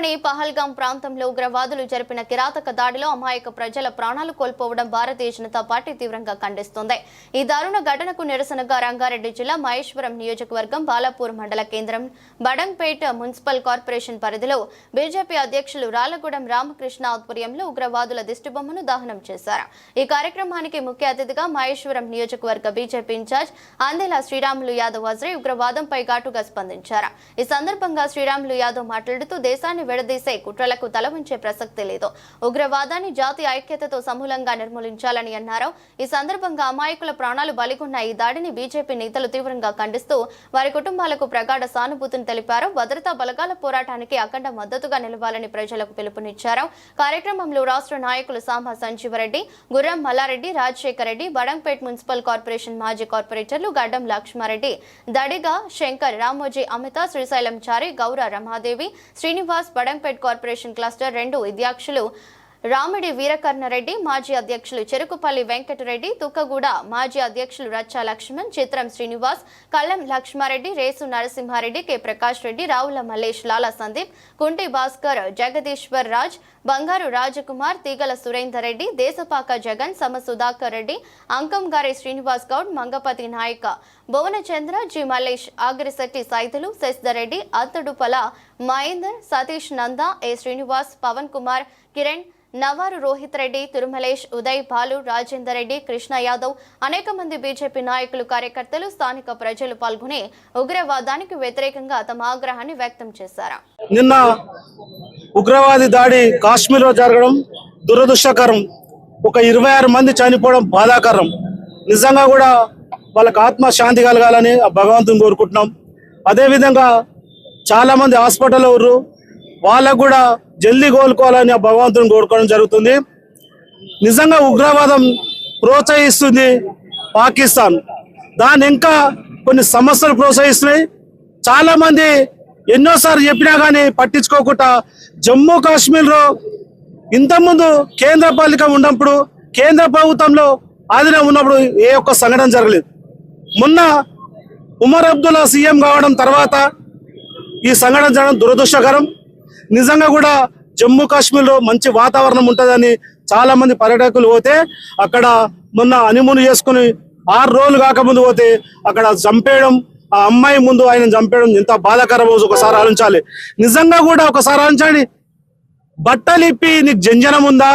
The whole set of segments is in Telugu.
కాశ్మీర్లోని పహల్గాం ప్రాంతంలో ఉగ్రవాదులు జరిపిన కిరాతక దాడిలో అమాయక ప్రజల ప్రాణాలు కోల్పోవడం భారతీయ జనతా పార్టీ తీవ్రంగా ఖండిస్తోంది. ఈ దారుణ ఘటనకు నిరసనగా రంగారెడ్డి జిల్లా మహేశ్వరం నియోజకవర్గం బాలాపూర్ మండల కేంద్రం బడంగ్పేట్ మున్సిపల్ కార్పొరేషన్ పరిధిలో బీజేపీ అధ్యక్షులు రాళ్ళగూడెం రామకృష్ణ ఆధ్వర్యంలో ఉగ్రవాదుల దిష్టిబొమ్మను దహనం చేశారు. ఈ కార్యక్రమానికి ముఖ్య అతిథిగా మహేశ్వరం నియోజకవర్గ బీజేపీ ఇన్ఛార్జ్ అందేల శ్రీరాములు యాదవ్ హజ్రే ఉగ్రవాదంపై ఘాటుగా స్పందించారు. ఈ సందర్భంగా శ్రీరాములు యాదవ్ మాట్లాడుతూ దేశాన్ని విడదీసే కుట్రలకు తల ప్రసక్తి లేదు. ఉగ్రవాదాన్ని జాతి ఐక్యతతో సమూలంగా నిర్మూలించాలని అన్నారు. ఈ సందర్భంగా అమాయకుల ప్రాణాలు బలిగొన్న ఈ దాడిని బీజేపీ నేతలు తీవ్రంగా ఖండిస్తూ వారి కుటుంబాలకు ప్రగాఢ సానుభూతిని తెలిపారు. భద్రతా బలగాల పోరాటానికి అఖండ మద్దతుగా నిలవాలని ప్రజలకు పిలుపునిచ్చారు. కార్యక్రమంలో రాష్ట్ర నాయకులు సాంబ సంజీవరెడ్డి గుర్రం మల్లారెడ్డి రాజశేఖర్ రెడ్డి బడంపేట్ మున్సిపల్ కార్పొరేషన్ మాజీ కార్పొరేటర్లు గడ్డం లక్ష్మారెడ్డి దడిగా శంకర్ రామోజీ అమిత శ్రీశైలం చారి గౌర రమాదేవి శ్రీనివాస్ బడంపేట్ కార్పొరేషన్ క్లస్టర్ రెండు విద్యాక్షులు రామిడి వీరకర్ణరెడ్డి మాజీ అధ్యక్షులు చెరుకుపల్లి వెంకటరెడ్డి తుక్కగూడ మాజీ అధ్యక్షులు రచ్చా లక్ష్మణ్ చిత్రం శ్రీనివాస్ కళ్ళం లక్ష్మారెడ్డి రేసు నరసింహారెడ్డి కె ప్రకాష్ రెడ్డి రావుల మల్లేష్ లాలా సందీప్ కుంటి భాస్కర్ జగదీశ్వర్ రాజ్ బంగారు రాజకుమార్ తీగల సురేందర్ రెడ్డి దేశపాక జగన్ సమ సుధాకర్ రెడ్డి అంకం గారి శ్రీనివాస్ గౌడ్ మంగపతి నాయక భువనచంద్ర జి మల్లేష్ ఆగిరిశెట్టి సైతులు శశిధర్ రెడ్డి అత్తడుపల మహేందర్ సతీష్ నంద ఏ శ్రీనివాస్ పవన్ కుమార్ కిరణ్ నవారు రోహిత్ రెడ్డి తిరుమలేష్ ఉదయ్ బాలు రాజేందర్ రెడ్డి కృష్ణ యాదవ్ అనేక మంది బీజేపీ నాయకులు కార్యకర్తలు స్థానిక ప్రజలు పాల్గొని ఉగ్రవాదానికి వ్యతిరేకంగా తమ ఆగ్రహాన్ని వ్యక్తం చేశారు. నిన్న ఉగ్రవాది దాడి కాశ్మీర్లో జరగడం దురదృష్టకరం. ఒక ఇరవై ఆరు మంది చనిపోవడం బాధాకరం. నిజంగా కూడా వాళ్ళకి ఆత్మ శాంతి కలగాలని ఆ భగవంతుని కోరుకుంటున్నాం. అదేవిధంగా చాలా మంది హాస్పిటల్లో ఉర్రు. వాళ్ళకు కూడా జల్దీ కోలుకోవాలని ఆ భగవంతుని కోరుకోవడం జరుగుతుంది. నిజంగా ఉగ్రవాదం ప్రోత్సహిస్తుంది పాకిస్తాన్. దాన్ని ఇంకా కొన్ని సమస్యలు ప్రోత్సహిస్తున్నాయి. చాలామంది ఎన్నోసార్లు చెప్పినా కానీ పట్టించుకోకుండా జమ్మూ కాశ్మీర్లో ఇంతకుముందు కేంద్ర పాలిక ఉన్నప్పుడు కేంద్ర ప్రభుత్వంలో ఆధీనం ఉన్నప్పుడు ఏ ఒక్క సంఘటన జరగలేదు. మొన్న ఉమర్ అబ్దుల్లా సీఎం కావడం తర్వాత ఈ సంఘటన జరగడం దురదృష్టకరం. నిజంగా కూడా జమ్మూ కాశ్మీర్లో మంచి వాతావరణం ఉంటుందని చాలా మంది పర్యాటకులు పోతే అక్కడ మొన్న అనిమును చేసుకుని ఆరు రోజులు కాకముందు పోతే అక్కడ చంపేయడం ఆ అమ్మాయి ముందు ఆయన చంపేయడం ఎంత బాధాకరం రోజు ఒకసారి ఆలోచించాలి. నిజంగా కూడా ఒకసారి ఆలోచించండి. బట్టలు ఇప్పి నీకు జంజనం ఉందా?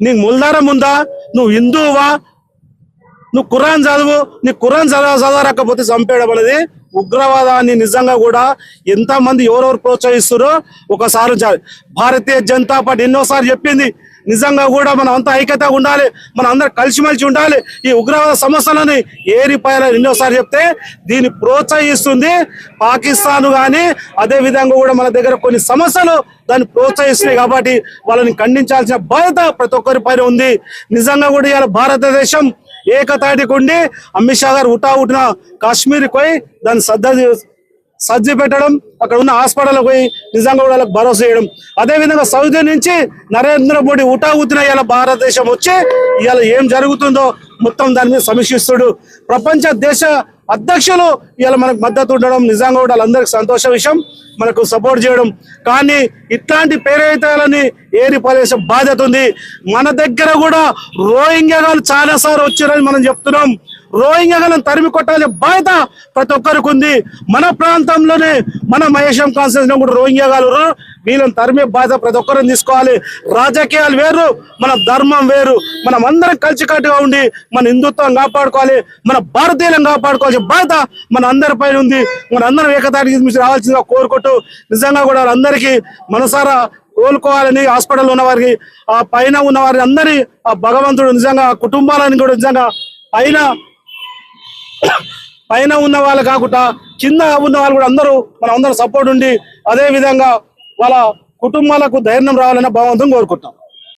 నీకు ముల్దారం ఉందా? నువ్వు హిందువా? నువ్వు ఖురాన్ చదువు నీ ఖురాన్ చదవ రాకపోతే చంపేయడం అనేది ఉగ్రవాదాన్ని నిజంగా కూడా ఎంతమంది ఎవరెవరు ప్రోత్సహిస్తారో ఒకసారి భారతీయ జనతా పార్టీ ఎన్నోసార్లు చెప్పింది. నిజంగా కూడా మనం అంతా ఐక్యతగా ఉండాలి మనం అందరు కలిసిమెలిసి ఉండాలి. ఈ ఉగ్రవాద సమస్యలని ఏరిపాయాలని ఎన్నోసారి చెప్తే దీన్ని ప్రోత్సహిస్తుంది. పాకిస్తాన్ కానీ అదే విధంగా కూడా మన దగ్గర కొన్ని సమస్యలు దాన్ని ప్రోత్సహిస్తున్నాయి కాబట్టి వాళ్ళని ఖండించాల్సిన బాధ్యత ప్రతి ఒక్కరి పైన ఉంది. నిజంగా కూడా ఇవాళ భారతదేశం ఏకతాటికి ఉండి అమిత్ షా గారు ఉటా కాశ్మీర్కి పోయి దాన్ని సర్ద సజ్జి పెట్టడం అక్కడ ఉన్న హాస్పిటల్కి పోయి నిజంగా కూడా వాళ్ళకి భరోసా చేయడం అదే విధంగా సౌదీ నుంచి నరేంద్ర మోడీ ఉటా ఉత్తిన ఇవాళ భారతదేశం వచ్చి ఇవాళ ఏం జరుగుతుందో మొత్తం దాని మీద సమీక్షిస్తుడు. ప్రపంచ దేశ అధ్యక్షులు ఇలా మనకు మద్దతు ఉండడం నిజంగా కూడా వాళ్ళందరికీ సంతోష విషయం. మనకు సపోర్ట్ చేయడం. కానీ ఇట్లాంటి పేరైతాలని ఏరి పడేసే బాధ్యత ఉంది. మన దగ్గర కూడా రోహింగ్యాలు చాలా సార్లు వచ్చారని మనం చెప్తున్నాం. రోహింగ్యాలను తరిమి కొట్టాలి బాధ్యత ప్రతి ఒక్కరికి ఉంది. మన ప్రాంతంలోనే మన మహేశం కాన్స్టిట్యూన్స్ కూడా రోహింగ్యాలు వీళ్ళని తరిమే బాధ్యత ప్రతి ఒక్కరిని తీసుకోవాలి. రాజకీయాలు వేరు మన ధర్మం వేరు. మనం అందరం కలిసికట్టుగా ఉండి మన హిందుత్వం కాపాడుకోవాలి. మన భారతీయులను కాపాడుకోవాల్సిన బాధ్యత మన అందరిపైన ఉంది. మన అందరం ఏకతాటి మించి రావాల్సిందిగా కోరుకుంటూ నిజంగా కూడా వాళ్ళందరికీ మనసారా కోలుకోవాలని హాస్పిటల్ ఉన్న వారికి ఆ పైన ఉన్న వారి అందరి ఆ భగవంతుడు నిజంగా కుటుంబాలని కూడా నిజంగా పైన పైన ఉన్న వాళ్ళు కాకుండా కింద ఉన్న వాళ్ళు కూడా అందరూ మన అందరూ సపోర్ట్ ఉండి అదే విధంగా వాళ్ళ కుటుంబాలకు ధైర్యం రావాలనే భావంతం కోరుకుంటాం.